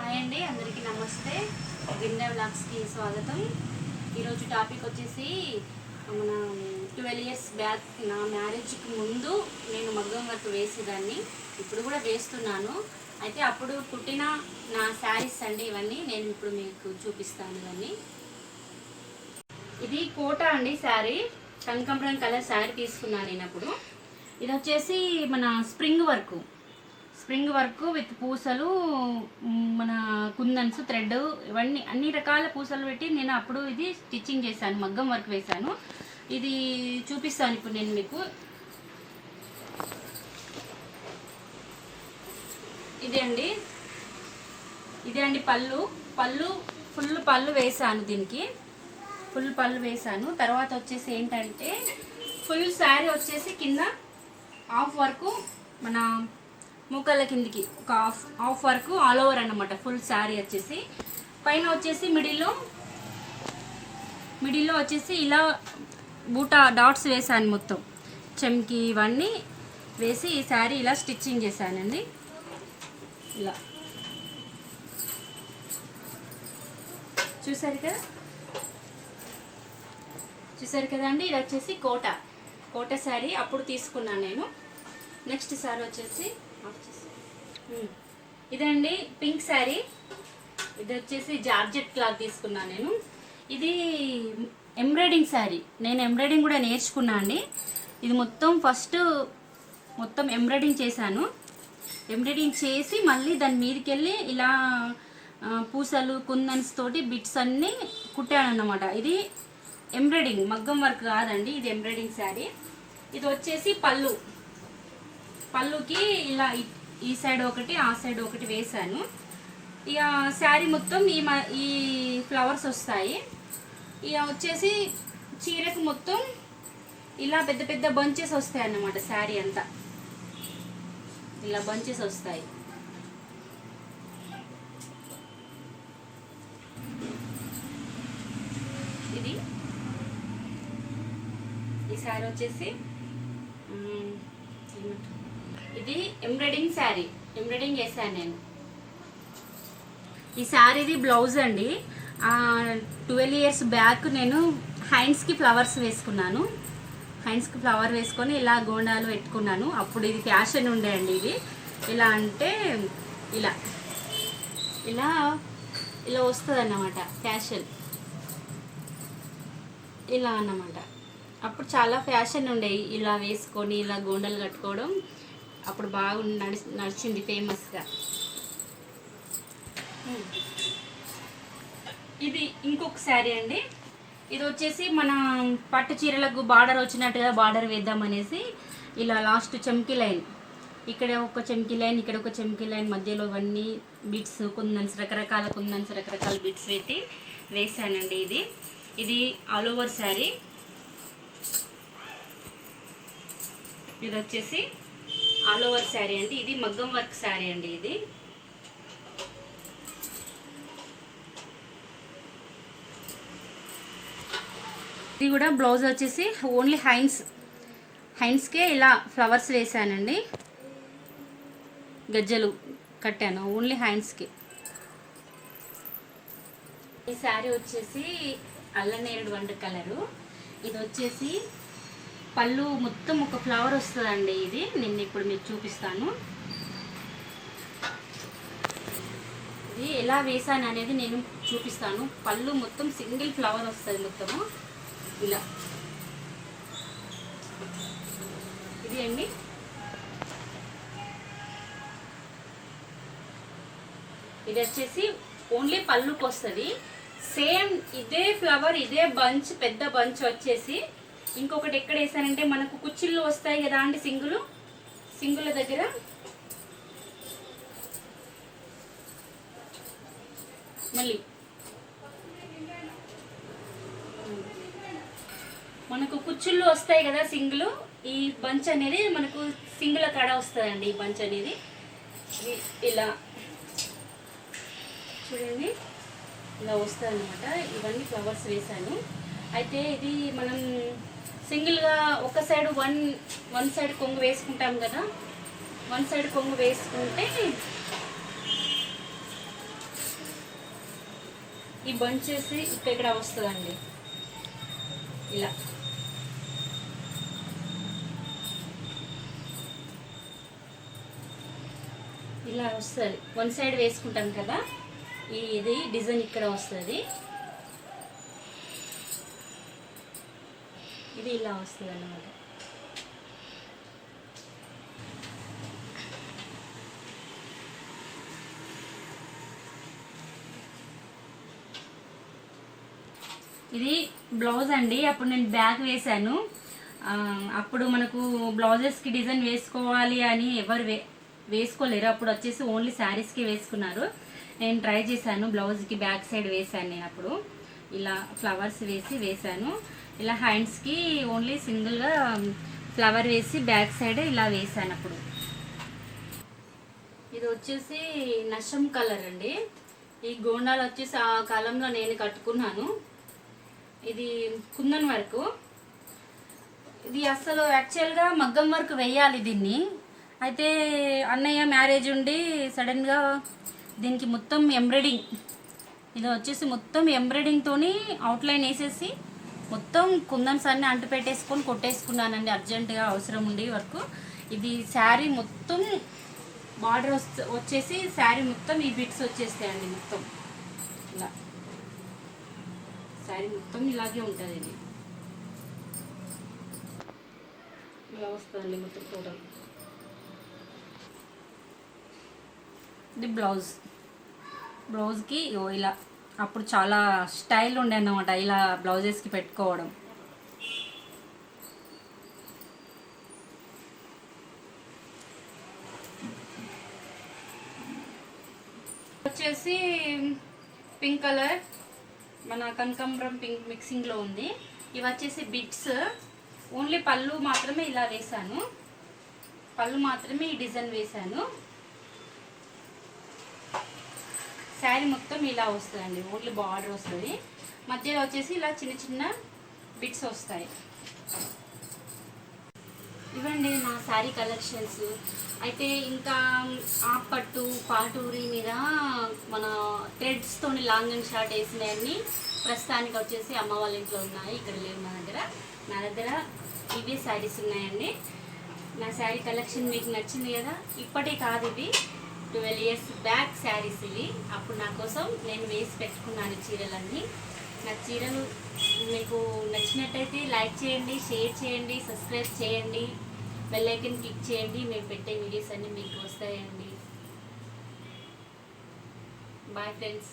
Hi అండి అందరికీ నమస్తే. గిన్నె బ్లాగ్స్కి స్వాగతం. ఈరోజు టాపిక్ వచ్చేసి మన ట్వెల్వ్ ఇయర్స్ బ్యాక్ నా మ్యారేజ్కి ముందు నేను మగ్గం వర్క్ వేసేదాన్ని. ఇప్పుడు కూడా వేస్తున్నాను. అయితే అప్పుడు పుట్టిన నా శారీస్ అండి ఇవన్నీ నేను ఇప్పుడు మీకు చూపిస్తాను ఇవన్నీ. ఇది కోట అండి శారీ. కంకంబరం కలర్ శారీ తీసుకున్నాను నేను అప్పుడు. ఇది వచ్చేసి మన spring work. Spring work with పూసలు కుందన్స్ థ్రెడ్ ఇవన్నీ అన్ని రకాల పూసలు పెట్టి నేను అప్పుడు ఇది స్టిచ్చింగ్ చేశాను మగ్గం వర్క్ వేశాను. ఇది చూపిస్తాను ఇప్పుడు నేను మీకు. ఇదే అండి. ఇదే అండి పళ్ళు. పళ్ళు ఫుల్ పళ్ళు వేసాను దీనికి. ఫుల్ పళ్ళు వేసాను తర్వాత వచ్చేసి ఏంటంటే ఫుల్ శారీ వచ్చేసి కింద హాఫ్ వరకు మన ముక్కల కిందికి ఒక హాఫ్ హాఫ్ వరకు ఆల్ ఓవర్ అన్నమాట. ఫుల్ శారీ వచ్చేసి. పైన వచ్చేసి మిడిల్లో మిడిల్లో వచ్చేసి ఇలా బూటా డాట్స్ వేసాను మొత్తం. చెమ్కి ఇవన్నీ వేసి ఈ శారీ ఇలా స్టిచ్చింగ్ చేశానండి. ఇలా. చూసారు కదా? చూసారు కదండి ఇది వచ్చేసి కోట. కోట శారీ అప్పుడు తీసుకున్నాను నేను. నెక్స్ట్ శారీ వచ్చేసి Hmm. ఇదండి పింక్ శారీ. ఇది వచ్చేసి జార్జెట్ క్లాత్ తీసుకున్నాను నేను. ఇది ఎంబ్రాయిడింగ్ శారీ. నేను ఎంబ్రాయిడింగ్ కూడా నేర్చుకున్నా అండి. ఇది మొత్తం ఫస్ట్ మొత్తం ఎంబ్రాయిడింగ్ చేశాను. ఎంబ్రాయిడింగ్ చేసి మళ్ళీ దాని మీదకి వెళ్ళి ఇలా పూసలు కుందన్స్ తోటి బిట్స్ అన్నీ కుట్టాను ఇది ఎంబ్రాయిడింగ్ మగ్గం వర్క్ కాదండి ఇది ఎంబ్రాయిడింగ్ శారీ. ఇది వచ్చేసి పళ్ళు. పళ్ళుకి ఇలా ఈ- ఈ సైడ్ ఒకటి ఆ సైడ్ ఒకటి వేసాను ఇక శారీ మొత్తం ఈ మ- ఈ ఫ్లవర్స్ వస్తాయి. ఇక వచ్చేసి చీరకు మొత్తం ఇలా పెద్ద పెద్ద బంచెస్ వస్తాయి అన్నమాట శారీ అంతా. ఇలా బంచెస్ వస్తాయి. ఇది. ఈ శారీ వచ్చేసి ఇది ఎంబ్రాయిడింగ్ శారీ. ఎంబ్రాయిడింగ్ వేసాను నేను. ఈ శారీది బ్లౌజ్ అండి. ట్వెల్వ్ ఇయర్స్ బ్యాక్ నేను హ్యాండ్స్కి ఫ్లవర్స్ వేసుకున్నాను. హ్యాండ్స్కి ఫ్లవర్ వేసుకొని ఇలా గోండాలు పెట్టుకున్నాను. అప్పుడు ఇది ఫ్యాషన్ ఉండే అండి ఇది. ఇలా అంటే ఇలా. ఇలా ఇలా వస్తుంది అన్నమాట ఫ్యాషన్. ఇలా అన్నమాట. అప్పుడు చాలా ఫ్యాషన్ ఉండేవి ఇలా వేసుకొని ఇలా గోండలు కట్టుకోవడం. అప్పుడు బాగా నడిచి నడిచింది ఫేమస్గా. ఇది ఇంకొక శారీ అండి. ఇది వచ్చేసి మన పట్టు చీరలకు బార్డర్ వచ్చినట్టుగా బార్డర్ వేద్దామనేసి ఇలా లాస్ట్ చమ్కీ లైన్. ఇక్కడ ఒక చమ్కీ లైన్ ఇక్కడ ఒక చమ్కీ లైన్ మధ్యలో ఇవన్నీ బిట్స్ కుందన్స్ రకరకాల కుందన్స్ రకరకాల బిట్స్ పెట్టి వేసానండి ఇది. ఇది ఆల్ ఓవర్ శారీ. ఇది వచ్చేసి ఆల్ ఓవర్ శారీ అండి. ఇది మగ్గం వర్క్ శారీ అండి ఇది. ఇది కూడా బ్లౌజ్ వచ్చేసి ఓన్లీ హైన్స్ హైన్స్కే ఇలా ఫ్లవర్స్ వేసానండి. గజ్జలు కట్టాను ఓన్లీ హైన్స్కి. ఈ శారీ వచ్చేసి అల్లనేరుడు వంట కలరు. ఇది వచ్చేసి పళ్ళు మొత్తం ఒక ఫ్లవర్ వస్తుందండి ఇది. నేను ఇప్పుడు మీకు చూపిస్తాను. ఇది ఎలా వేసాను అనేది నేను చూపిస్తాను. పళ్ళు మొత్తం సింగిల్ ఫ్లవర్ వస్తుంది మొత్తము. ఇలా. ఇది అండి. ఇది వచ్చేసి ఓన్లీ పళ్ళుకి వస్తుంది సేమ్ ఇదే ఫ్లవర్ ఇదే బంచ్ పెద్ద బంచ్ వచ్చేసి ఇంకొకటి ఎక్కడ వేసానంటే మనకు కుచ్చిళ్ళు వస్తాయి కదా అండి సింగులు? సింగుల దగ్గర. మళ్ళీ. మనకు కుచ్చుళ్ళు వస్తాయి కదా సింగులు ఈ బంచ్ అనేది మనకు సింగుల కాడ వస్తుందండి ఈ బంచ్ అనేది. ఇలా. చూడండి. ఇలా వస్తుంది అనమాట ఇవన్నీ ఫ్లవర్స్ వేసాను. అయితే ఇది మనం సింగిల్గా ఒక సైడ్ వన్ వన్ సైడ్ కొంగు వేసుకుంటాం కదా. వన్ సైడ్ కొంగు వేసుకుంటే ఈ బంచ్ చేసి ఇక్కడ ఇక్కడ వస్తుందండి. ఇలా. ఇలా వస్తుంది. వన్ సైడ్ వేసుకుంటాం కదా. ఈ ఇది డిజైన్ ఇక్కడ వస్తుంది. ఇది ఇలా వస్తుంది అన్నమాట ఇది బ్లౌజ్ అండి. అప్పుడు నేను బ్యాగ్ వేశాను. అప్పుడు మనకు బ్లౌజెస్కి డిజైన్ వేసుకోవాలి అని ఎవరు వే వేసుకోలేరు. అప్పుడు వచ్చేసి ఓన్లీ శారీస్కి వేసుకున్నారు. నేను ట్రై చేశాను బ్లౌజ్కి బ్యాక్ సైడ్ వేశాను నేను అప్పుడు. ఇలా ఫ్లవర్స్ వేసి వేశాను. ఇలా హ్యాండ్స్కి ఓన్లీ సింగిల్గా ఫ్లవర్ వేసి బ్యాక్ సైడ్ ఇలా వేసాను అప్పుడు. ఇది వచ్చేసి నషం కలర్ అండి. ఈ గోండాలు వచ్చేసి ఆ కాలంలో నేను కట్టుకున్నాను. ఇది కుందన్ వరకు. ఇది అసలు యాక్చువల్గా మగ్గం వర్క్ వేయాలి దీన్ని. అయితే అన్నయ్య మ్యారేజ్ ఉండి సడన్గా దీనికి మొత్తం ఎంబ్రాయిడింగ్ ఇది వచ్చేసి మొత్తం ఎంబ్రాయిడింగ్తోని అవుట్లైన్ వేసేసి మొత్తం కుందన్స్ అన్ని అంటు పెట్టేసుకొని కొట్టేసుకున్నానండి. అర్జెంటుగా అవసరం ఉండి వరకు. ఇది శారీ మొత్తం బార్డర్ వచ్చేసి శారీ మొత్తం ఈ బిట్స్ వచ్చేస్తాయండి మొత్తం. ఇలా. శారీ మొత్తం ఇలాగే ఉంటుంది ఇది ఇలా వస్తుందండి మొత్తం టోటల్ ఇది బ్లౌజ్. బ్లౌజ్కి ఇలా అప్పుడు చాలా స్టైల్ ఉండే అన్నమాట ఇలా బ్లౌజెస్కి పెట్టుకోవడం. వచ్చేసి పింక్ కలర్ మన కనకాంబరం పింక్ మిక్సింగ్లో ఉంది. ఇవి వచ్చేసి బిట్స్. ఓన్లీ పళ్ళు మాత్రమే ఇలా వేసాను పళ్ళు మాత్రమే ఈ డిజైన్ వేసాను శారీ మొత్తం ఇలా వస్తుందండి. ఓన్లీ బార్డర్ వస్తుంది. మధ్యలో వచ్చేసి ఇలా చిన్న చిన్న బిట్స్ వస్తాయి. ఇవ్వండి నా శారీ కలెక్షన్స్. అయితే ఇంకా ఆ పట్టు పాటూరి మీద మన థ్రెడ్స్తో లాంగ్ అండ్ షార్ట్ వేసినవన్నీ ప్రస్తుతానికి వచ్చేసి అమ్మ వాళ్ళ ఇంట్లో ఉన్నాయి. ఇక్కడ లేవు నా దగ్గర. నా దగ్గర ఇవే శారీస్ ఉన్నాయండి. నా శారీ కలెక్షన్ మీకు నచ్చింది కదా? ఇప్పటి కాదు ఇవి. ట్వెల్వ్ ఇయర్స్ బ్యాక్ శారీస్ ఇవి. అప్పుడు నా కోసం నేను వేసి పెట్టుకున్నాను ఈ చీరలన్నీ. నా చీరలు మీకు నచ్చినట్టయితే లైక్ చేయండి షేర్ చేయండి సబ్స్క్రైబ్ చేయండి. బెల్ ఐకన్ క్లిక్ చేయండి. మేము పెట్టే వీడియోస్ అన్నీ మీకు వస్తాయండి. Bye friends.